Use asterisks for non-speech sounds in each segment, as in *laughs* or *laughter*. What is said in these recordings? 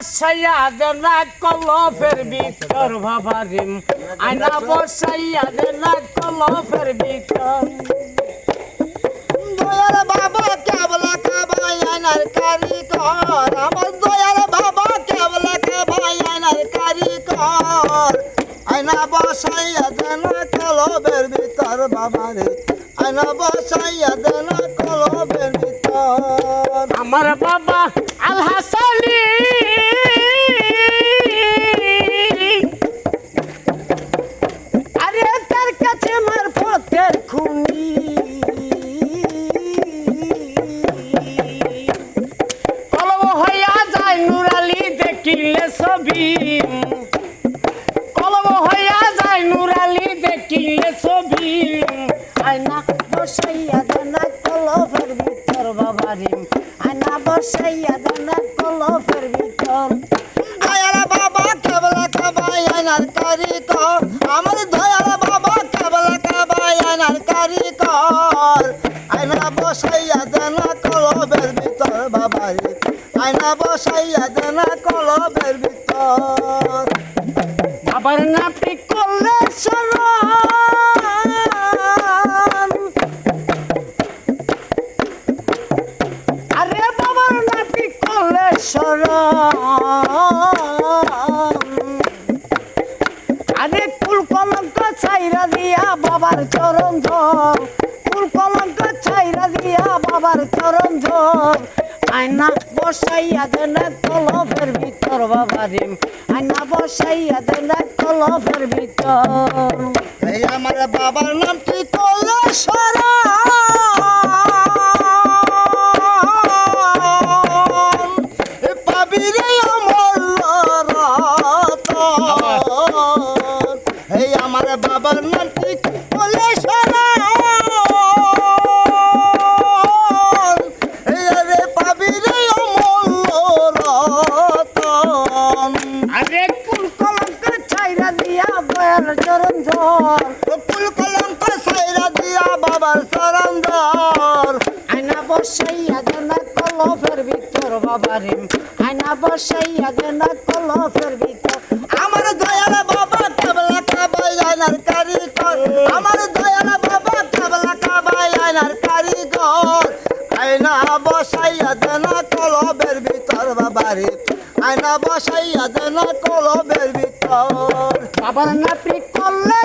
বসাইয়া দেনা কলফের ভিতর ভাবারিম আয়না বসাইয়া দেনা কলফের ভিতর। দয়াল বাবা কেবলা কাবাই আনার কারিগর। আমার বাবা কেবলা কাবাই আনার কারিগর। আয়না বসাইয়া দেন কলবের ভিতর বাবা রে আয়না বসাইয়া দেন কলবের ভিতর। আমার বাবা আল হাসানি। ছবি। কলম হইয়া যায় নুরালি, দেখিলে ছবি। আয়না বসাইয়া দানা কলফের ভিতর বাবারিম আয়না বসাইয়া দানা কলফের ভিতর। আয়ারা বাবা আয়না বসাইয়া দেনা কলবের ভিতর। বাবার নাতি করলে আরে বাবার নাতি করলে আরে কুল কলঙ্ক ছাইরা দিয়া বাবার চরণ ধর। কুল কলঙ্ক ছাইরা দিয়া বাবার চরণ ধর। আয়না বসাইয়া দেন কলফের ভিতর বাবারিম আয়না বসাইয়া দেন কলফের ভিতর। এই আমার বাবার এই আমার বাবার নামটি বাবার সরন্দর। আয়না বসাইয়া দেন কলফের ভিতর বাবারিম আয়না বসাইয়া দেন কলফের ভিতর। আমার দয়াল বাবা কাবলা কাবাই কারিগর। আমার দয়াল বাবা কাবলা কাবাই কারিগর। আয়না বসাইয়া দেনা কলবের ভিতর বাবারে আয়না বসাইয়া দেনা কলবের ভিতর। বাবার করলে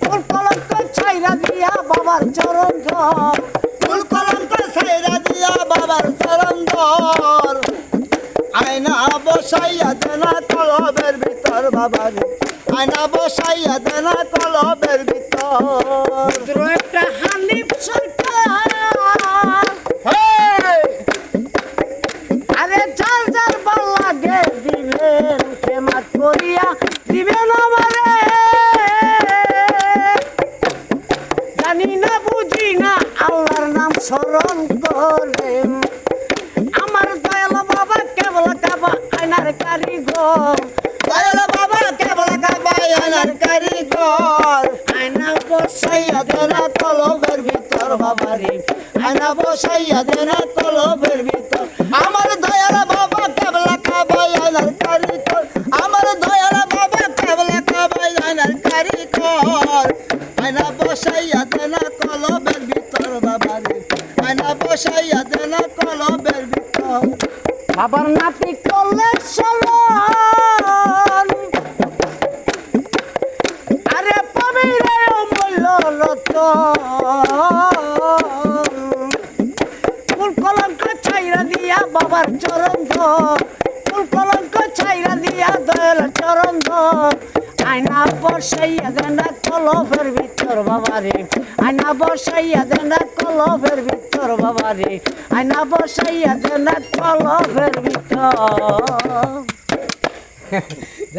ফুল কলঙ্ক ছাইরা দিয়া বাবার চরণ ধর। ফুল কলঙ্ক সাইরা দিয়া বাবার সরন্দর আয়না বসাইয়া দেনা কলবের ভিতর বাবারে। আয়না বসাইয়া দেনা কলবের ভিতর। একটা হানিফ সরকার! আরে যার যার ভালো লাগে প্রেমাত করিয়া দিবেন আমারে জানি না, বুঝি না, আল্লাহর নাম স্মরণ করে। আমার দয়াল বাবা কেবল কাবা আয়নার কারিগর। দয়াল বাবা কেবল কাবাই আনার কারিগর। আয়না বসাইয়া দেনা কলবের ভিতর বাবারে। আয়না বসাইয়া দেনা কলবের ভিতর। আমার দয়াল বাবা কেবল কাবাই আনার কারিগর। বাবারে নাতি করলে চলন আরে পাবি রে অমূল্য ফুল কলঙ্ক ছাইরা দিয়া বাবার চরণ ফুল কলঙ্ক ছাইরা দিয়া দয়াল চরণ আয়না বসাইয়া দেনা কলফের ভিতর বাবারে। আয়না বসাইয়া দেনা কলফের ভিতর বাবারে। আয়না বসাইয়া দেনা কলফের ভিতর। *laughs*